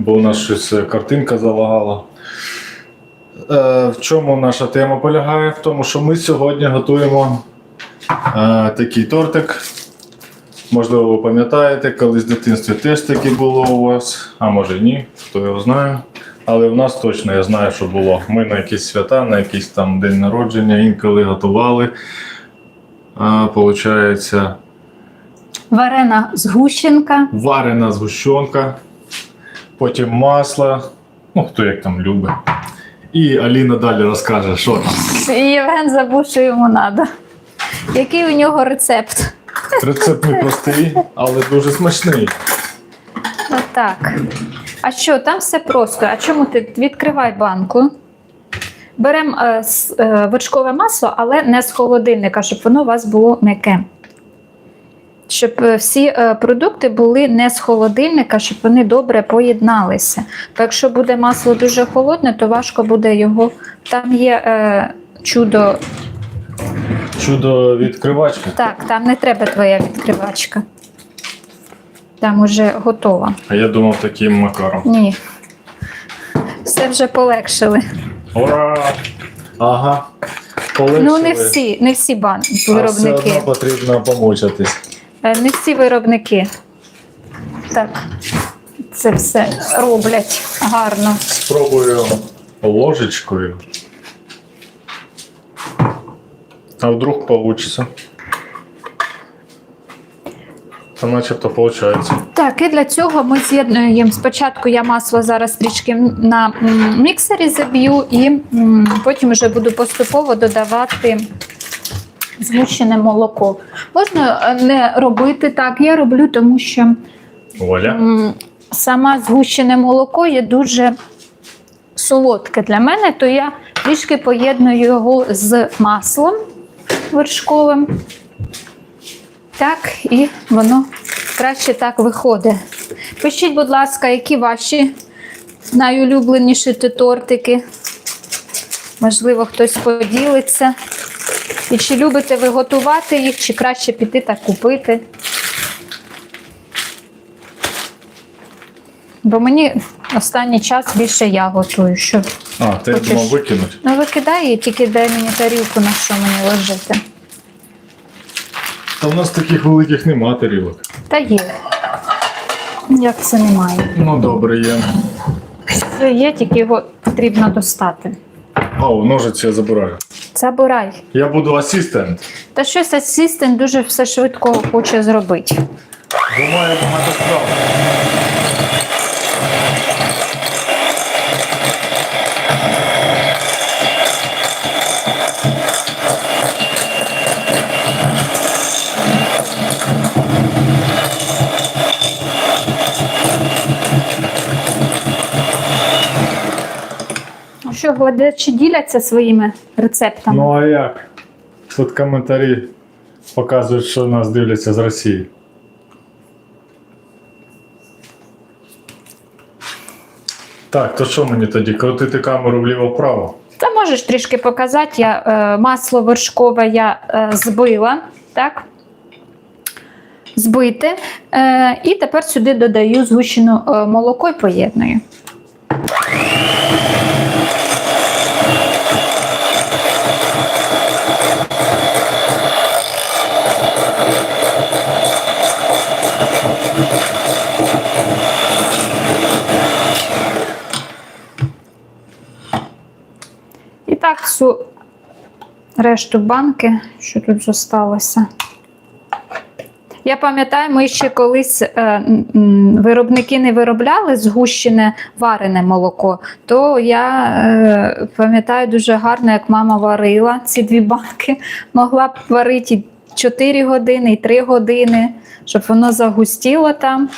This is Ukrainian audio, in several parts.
бо у нас щось е, картинка залагала. Е, в чому наша тема полягає? В тому, що ми сьогодні готуємо е, такий тортик. Можливо, ви пам'ятаєте, колись в дитинстві теж таке було у вас, а може ні, хто його знає. Але в нас точно я знаю, що було. Ми на якісь свята, на якийсь там день народження інколи готували. А, получається, Варена згущенка. варена згущенка, потім масло, ну хто як там любить. І Аліна далі розкаже, що там. І Євген забув, що йому треба. Який у нього рецепт? Рецепт непростий, але дуже смачний. Отак. А що, там все просто. А чому ти відкривай банку? Беремо е, е, вершкове масло, але не з холодильника, щоб воно у вас було м'яке. Щоб е, всі е, продукти були не з холодильника, щоб вони добре поєдналися. Бо якщо буде масло дуже холодне, то важко буде його. Там є е, чудо. Чудо відкривачка. Так, там не треба твоя відкривачка. Там уже готова. А я думав таким макаром. Ні. Все вже полегшили. Ура! Ага. Полегшили. Ну, не всі, не всі бан... А все виробники. одно потрібно помучитись. Е, Не всі виробники. Так, це все роблять гарно. Спробую ложечкою. А вдруг получится? Та начебто виходить. Так, і для цього ми з'єднуємо. Спочатку я масло зараз трішки на міксері заб'ю, і потім вже буду поступово додавати згущене молоко. Можна е, не робити так, я роблю, тому що Вуаля. М, Саме згущене молоко є дуже солодке для мене, то я трішки поєдную його з маслом вершковим. Так, і воно краще так виходить. Пишіть, будь ласка, які ваші найулюбленіші тортики. Можливо, хтось поділиться. І чи любите ви готувати їх, чи краще піти та купити. Бо мені останній час більше я готую. Що? А, ти я Хочеш? думав викинуть. Ну викидай її, тільки дай мені тарілку, на що мені ложити. Та в нас таких великих нема тарілок. Та є. Як це немає? Ну добре є. Це є, тільки його потрібно достати. О, ножиці я забираю. Забирай. Я буду асистент. Та щось асистент дуже все швидко хоче зробити. Бо має багато справ. Що, глядачі діляться своїми рецептами? Ну а як? Тут коментарі показують, що нас дивляться з Росії. Так, то що мені тоді? Крутити камеру вліво-вправо? Та можеш трішки показати. Я, е, масло вершкове я е, збила, так? Збите. Е, і тепер сюди додаю згущене е, молоко і поєдную. І так всю решту банки, що тут зосталося. Я пам'ятаю, ми ще колись е, виробники не виробляли згущене варене молоко, то я е, пам'ятаю дуже гарно, як мама варила ці дві банки. Могла б варити і 4 години, і 3 години, щоб воно загустіло там.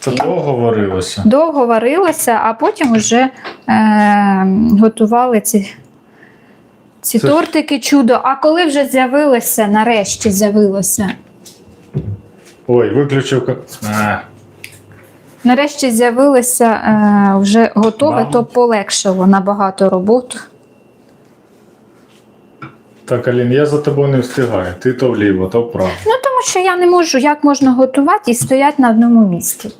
Це довго варилося. Довго варилося, а потім вже е, готували ці, ці Це- тортики чудо. А коли вже з'явилося, нарешті з'явилося. Ой, виключив. ка- А, Нарешті з'явилося е, вже готове, Мама. то полегшило набагато роботу. так, Алін, я за тобою не встигаю. Ти то вліво, то вправо. Ну тому що я не можу, як можна готувати і стояти на одному місці.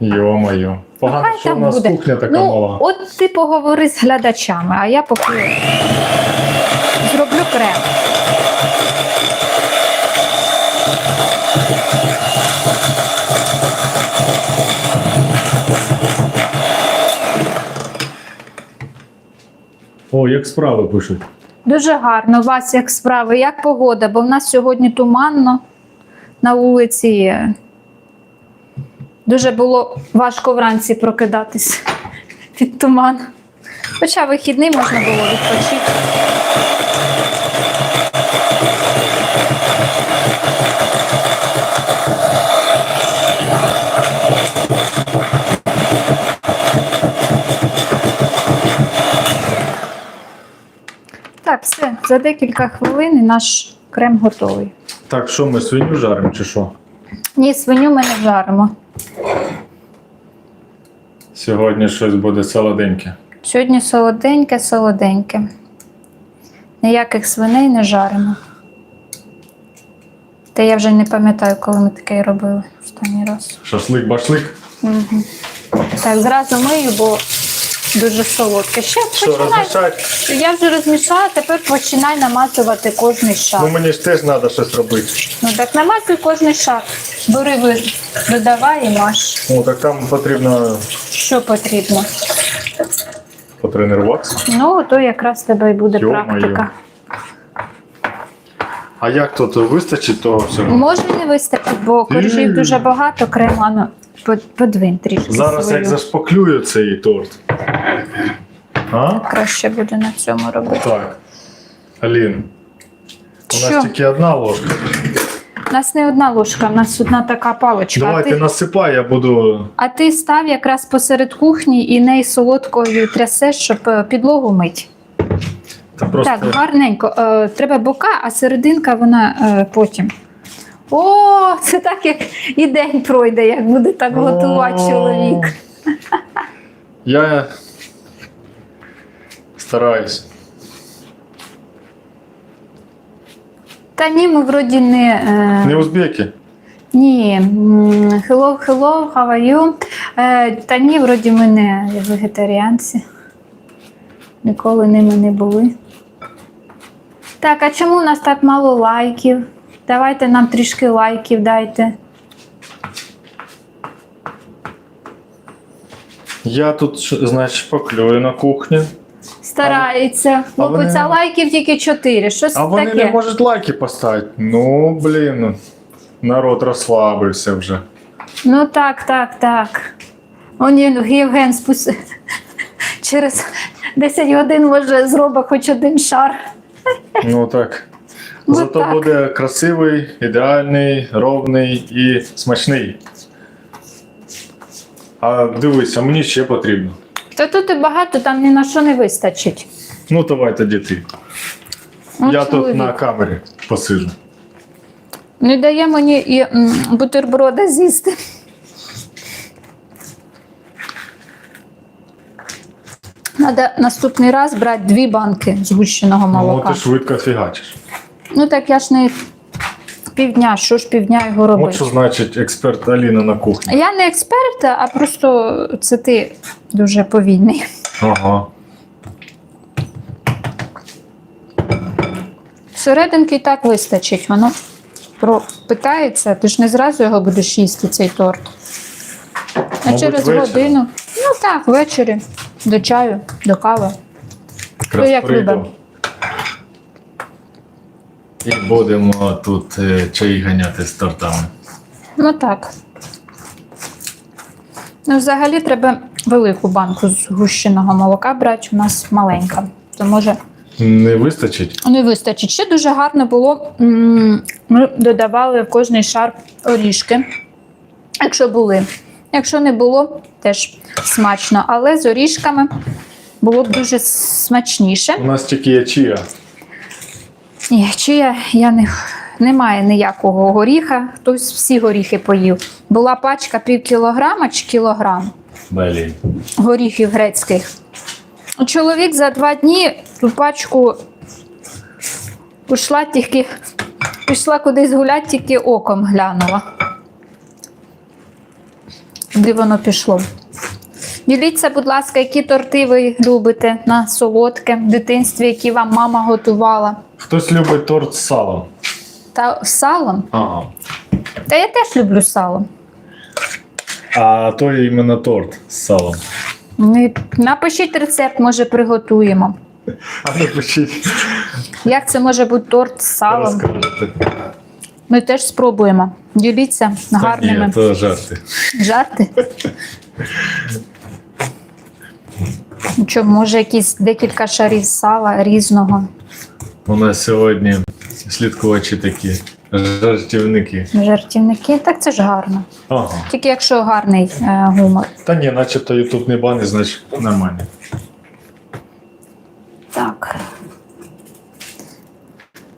Йо-моє. Погано, Хай що в там нас буде. кухня така ну, мала. от ти поговори з глядачами, а я поки зроблю крем. О, як справи пишуть. Дуже гарно. У вас як справи, як погода? Бо в нас сьогодні туманно на вулиці. Дуже було важко вранці прокидатись від туману. Хоча вихідний можна було відпочити. Так, все, за декілька хвилин і наш крем готовий. Так, що ми свиню жаримо чи що? Ні, свиню ми не жаримо. Сьогодні щось буде солоденьке. Сьогодні солоденьке, солоденьке. Ніяких свиней не жаримо. Та я вже не пам'ятаю, коли ми таке робили останній раз. Шашлик-башлик. Угу. Так, зразу мию, бо дуже солодке. Ще Що, починай. розмішати? Я вже розмішала, тепер починай намазувати кожний шар. Ну мені ж теж треба щось робити. Ну так намазуй кожний шар. Бери, ви- додавай і маш. Ну так там потрібно Що потрібно? потренуватися. Ну, то якраз тебе і буде Йо-моє. практика. А як тут вистачить того всього? Може не вистачить, бо коржів дуже багато, крема, ну, подвинь трішки. Зараз свою. як зашпаклюю цей торт. А? Краще буде на цьому робити. Так. Алін. У Що? нас тільки одна ложка. У нас не одна ложка, у нас одна така паличка. Давай ти насипай, я буду. а ти став якраз посеред кухні і неї солодкою трясеш, щоб е, підлогу мить. Та просто... Так, гарненько. Е, треба бока, а серединка вона е, потім. О, це так, як і день пройде, як буде так готувати О. чоловік. Я стараюсь. Та ні, ми вроді не. е, Не узбеки. Ні, м, hello, hello, how are you? Е, та ні, вроді ми не вегетаріанці. Ніколи ними не були. Так, а чому у нас так мало лайків? Давайте нам трішки лайків дайте. Я тут, значить, шпаклюю на кухні. Старається. А вони- а лайків тільки чотири. Що це А вони таке? не можуть лайки поставити. Ну, блін. Народ розслабився вже. Ну так, так, так. Он Є- Євген спус... через 10 годин може зробить хоч один шар. Ну так. Ну, Зато так. буде красивий, ідеальний, ровний і смачний. А дивися, мені ще потрібно. Та тут і багато, там ні на що не вистачить. Ну, давай тоді ти. Ну, Я чоловік. тут на камері посиджу. Не дає мені і м, бутерброда з'їсти. Надо наступний раз брати дві банки згущеного Ну, ти швидко фігачиш. Ну так я ж не півдня, що ж півдня його От робити. що значить експерт Аліна на кухні. Я не експерт, а просто це ти дуже повільний. Ага. Серединки і так вистачить, воно пропитається, ти ж не зразу його будеш їсти, цей торт. А Мабуть, через ввечері. годину. Ну так, ввечері. До чаю, до кави. Якраз як прийду. любимо. І будемо тут е, чай ганяти з тортами. Ну так. Ну, взагалі треба велику банку згущеного молока брати, у нас маленька. То може Не вистачить? не вистачить. Ще дуже гарно було. Ми додавали в кожний шар орішки, якщо були. Якщо не було, теж смачно. Але з орішками було б дуже смачніше. У нас тільки є чия. Ні, чия я не. Немає ніякого горіха, хтось всі горіхи поїв. Була пачка пів кілограма чи кілограм Блін. горіхів грецьких. Чоловік за два дні ту пачку пішла тільки, пішла кудись гуляти, тільки оком глянула. Куди воно пішло? Діліться, будь ласка, які торти ви любите на солодке в дитинстві, які вам мама готувала. Хтось любить торт з салом. Та з салом? Ага. Та я теж люблю сало. А то іменно торт з салом. Ми- Напишіть рецепт, може приготуємо. А напишіть, Як це може бути торт з салом? розкажете. Ми теж спробуємо. Діліться Та гарними Ні, то жарти. жарти. Ну Що, може, якісь декілька шарів сала різного. У нас сьогодні слідкувачі такі жартівники. Жартівники, так це ж гарно. Ага. Тільки якщо гарний е, гумор. Та ні, начебто Ютуб не банить, значить нормально. Так.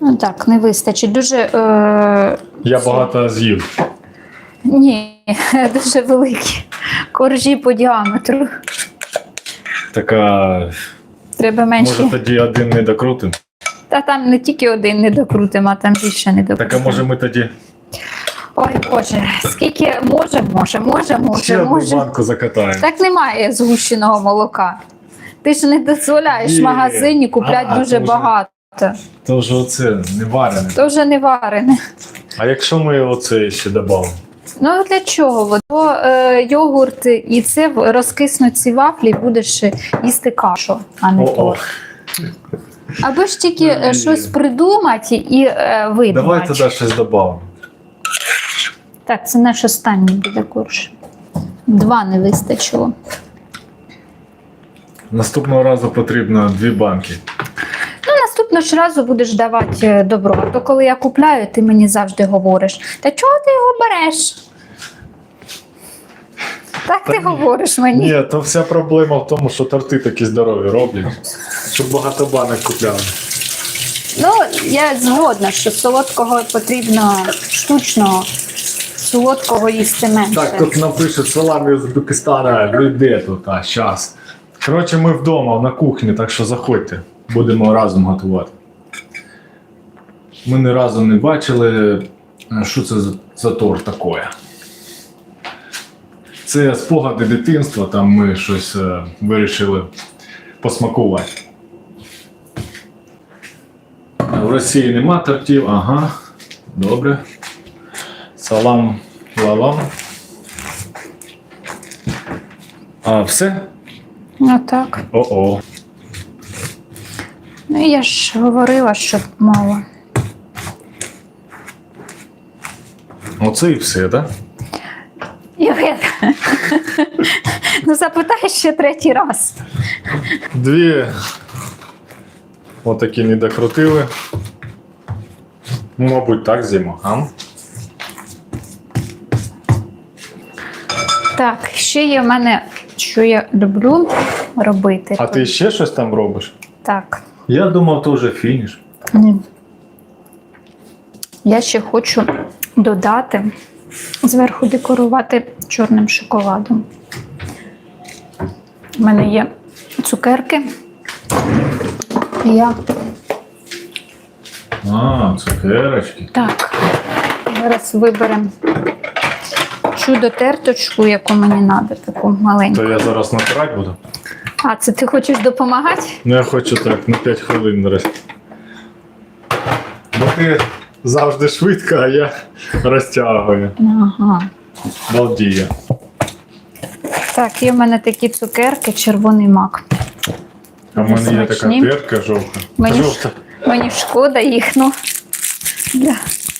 Ну так, не вистачить. Дуже. Е, Я багато з'їв. ні, дуже великі коржі по діаметру. Така, Треба менше. може тоді один не докрутим. Та там не тільки один не докрутимо, а там більше не Так а докрутимо. може ми тоді Ой, Боже, скільки може, може, може, ще може, одну може. банку закатаємо. Так немає згущеного молока. Ти ж не дозволяєш Є. в магазині купляти А, дуже то вже- багато. То вже оце не варене. То вже не варене. А якщо ми оце ще додамо? Ну для чого? Бо е, йогурт і це в- розкиснуть ці вафлі, і будеш їсти кашу, а не О-о. торт. Або ж тільки е, щось придумати і е, видумати. Давай тоді щось додамо. Так, це наш останній буде курс. Два не вистачило. Наступного разу потрібно дві банки. Ну, наступного ж разу будеш давати е, добро. А то коли я купляю, ти мені завжди говориш: та чого ти його береш? Так ти говориш мені. Ні, то вся проблема в тому, що торти такі здорові роблять. Щоб багато банок купляли. Ну, я згодна, що солодкого потрібно штучного, солодкого їсти менше. Так, тут напишуть салами з Узбекистана, ви де тут, а щас. Коротше, ми вдома на кухні, так що заходьте, будемо разом готувати. Ми ні разу не бачили, що це за, за торт таке. Це спогади дитинства, там ми щось е, вирішили посмакувати. В Росії нема тортів, ага. Добре. Салам лалам. А, все? Ну так. О-о. Ну я ж говорила, що мало. Оце і все, так? Євген, ну запитай ще третій раз. Дві. Отакі не докрутили. Ну, мабуть, так зима. А? Так, ще є в мене, що я люблю робити. а ти ще щось там робиш? Так. Я думав, то вже фініш. Ні. Я ще хочу додати, зверху декорувати чорним шоколадом. У мене є цукерки. Я А, цукерочки. так. Зараз виберемо чудо терточку, яку мені треба, таку маленьку. То я зараз натирати буду. А це ти хочеш допомагати? Ну, я хочу так, на 5 хвилин роз... Бо ти завжди швидко, а я розтягую. Ага. Балдіє. Так, є в мене такі цукерки, червоний мак. А в мене є така Смачні. терка жовта. Мені, ж- Жовта. мені шкода їх, ну. Для,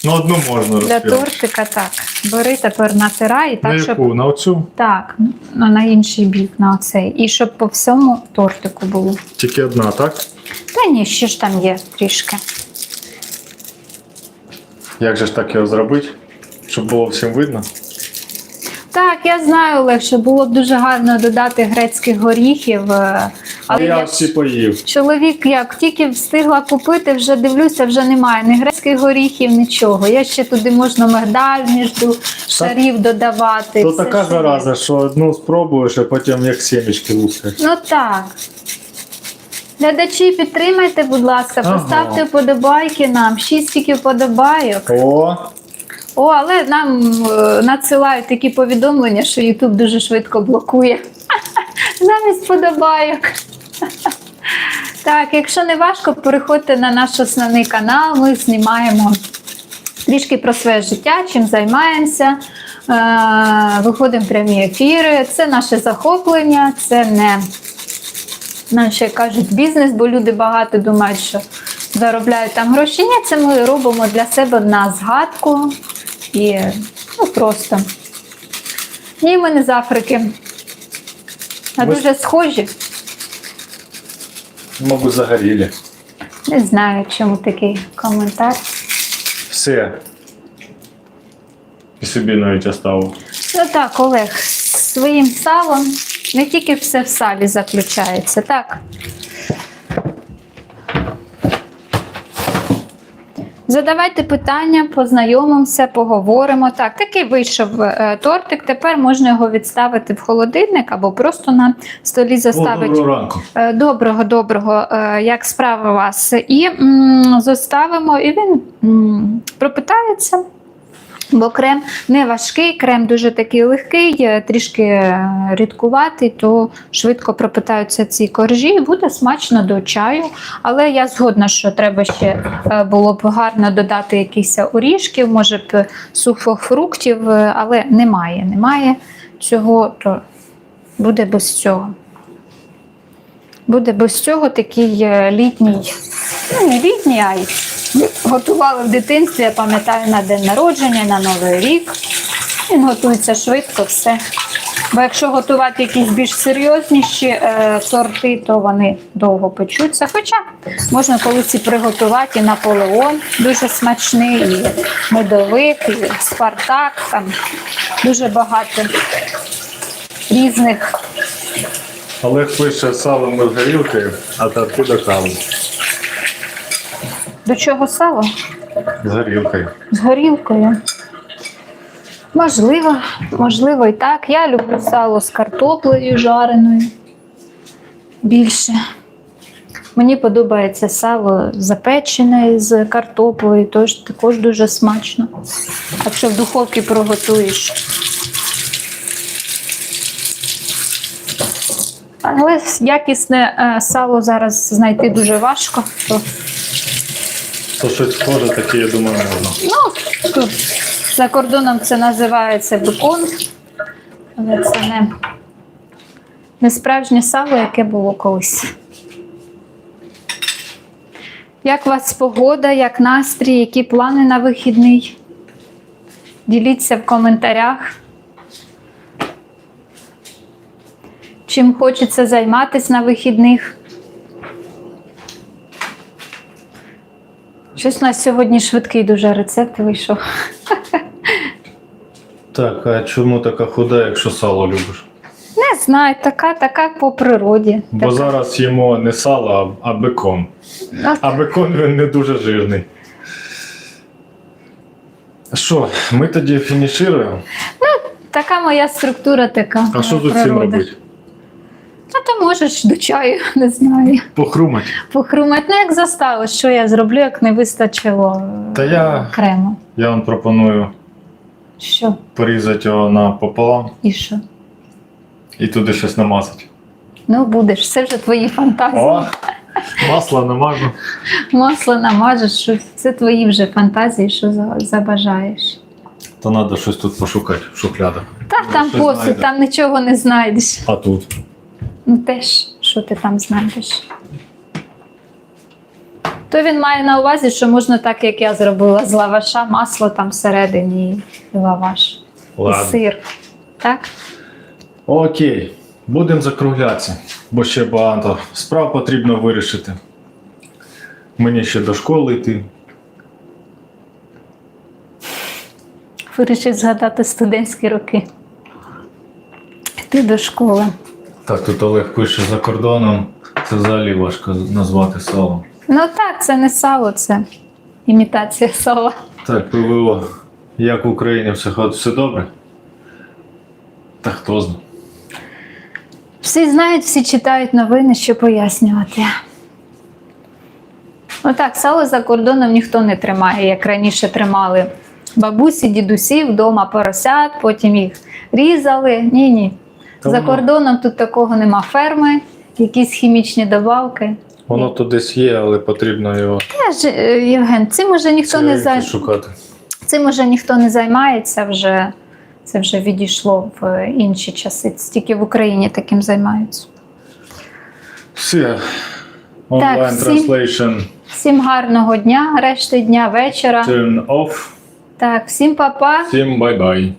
Ну, одну можна для тортика так. Бери тепер натирай і На так, щоб яку? На оцю? так, ну, на інший бік, на оцей. І щоб по всьому тортику було. Тільки одна, так? Та ні, ще ж там є трішки. Як же ж так його зробити? Щоб було всім видно? Так, я знаю, Олег, було б дуже гарно додати грецьких горіхів. е, Але я я всі поїв. чоловік, як тільки встигла купити, вже дивлюся, вже немає ні грецьких горіхів, нічого. Я ще туди можна мигдаль між шарів додавати. То все, така що є. зараза, що одну спробуєш, а потім як сімечки лускаєш. Ну так. Глядачі, підтримайте, будь ласка, Ага. поставте вподобайки нам. Шість тільки вподобайок. О, О, але нам е, надсилають такі повідомлення, що YouTube дуже швидко блокує. Замість подобайок. Так, якщо не важко, переходьте на наш основний канал. Ми знімаємо трішки про своє життя, чим займаємося. Е, Виходимо в прямі ефіри. Це наше захоплення, це не наш, як кажуть, бізнес, бо люди багато думають, що заробляють там гроші. Ні, це ми робимо для себе на згадку і ну, просто. Ні, ми не з Африки. А Ви- дуже схожі. Мабуть, загоріли. Не знаю, чому такий коментар. Все. І собі навіть оставив. Ну так, Олег, своїм салом не тільки все в салі заключається, так. Задавайте питання, познайомимося, поговоримо. Так, такий вийшов е, тортик. Тепер можна його відставити в холодильник або просто на столі О, заставити. доброго ранку. Е, Доброго, доброго, Е, як справи у вас? І м, заставимо, і він м, пропитається. Бо крем не важкий, крем дуже такий легкий, трішки е, рідкуватий, то швидко пропитаються ці коржі, буде смачно до чаю. Але я згодна, що треба ще е, було б гарно додати якісь оріжків, може б сухофруктів, е, але немає. Немає цього, то буде без цього. Буде без цього такий е, літній, ну не літній, а й готували в дитинстві, я пам'ятаю, на день народження, на Новий рік. Він готується швидко, все. Бо якщо готувати якісь більш серйозніші е, сорти, то вони довго печуться. Хоча можна колись і приготувати і Наполеон дуже смачний, і медовик, і Спартак, там дуже багато різних Олег пише салом з горілкою, а торти до кави. До чого сало? З горілкою. З горілкою. Можливо, можливо, і так. Я люблю сало з картоплею жареною. Більше. Мені подобається сало запечене з картоплею, тож також дуже смачно. Якщо в духовці приготуєш. Але якісне е, сало зараз знайти дуже важко. То То щось схоже, таке, я думаю, можна. Ну, тут за кордоном це називається бекон, але це не, не справжнє сало, яке було колись. Як у вас погода, як настрій, які плани на вихідний? Діліться в коментарях. Чим хочеться займатися на вихідних? Щось у нас сьогодні швидкий дуже рецепт вийшов. Так, а чому така худа, якщо сало любиш? Не знаю, така, така по природі. Бо Така. зараз їмо не сало, а а бекон. Ну, А бекон він не дуже жирний. Що, ми тоді фінішуємо? така моя структура така. А що тут з цим робити? То можеш до чаю, не знаю. Похрумать. Похрумати. Ну, як застало, що я зроблю, як не вистачило е, Та я- крему. Я вам пропоную Що? порізати його напополам І що? і туди щось намазати. Ну, будеш, це вже твої фантазії. О, масло намажу. Масло намажеш, що це твої вже фантазії, що за- забажаєш. То треба щось тут пошукати в шухлядах. Та там щось посуд, знайде. там нічого не знайдеш. А тут. Ну теж, що ти там знайдеш. То він має на увазі, що можна так, як я зробила, з лаваша, масло там всередині і лаваш. І сир. Так? Окей, будемо закруглятися, бо ще багато справ потрібно вирішити. Мені ще до школи йти. Вирішив згадати студентські роки. Йти до школи. Так, тут Олег пише за кордоном. Це взагалі важко назвати салом. Ну так, це не сало, це імітація сала. Так, ПВО. Як в Україні все, все добре? Та хто знає. Всі знають, всі читають новини, що пояснювати. Ну так, сало за кордоном ніхто не тримає, як раніше тримали бабусі, дідусі вдома поросят, потім їх різали. Ні, ні. За кордоном тут такого нема ферми, якісь хімічні добавки. Воно тут десь є, але потрібно його Теж, е, Євген, цим уже ніхто не зай... шукати. цим уже ніхто не займається вже. Це вже відійшло в інші часи. Це Тільки в Україні таким займаються. Все. Онлайн всім- Всім гарного дня, решти дня, вечора. turn off. Так, всім па-па. Всім бай-бай.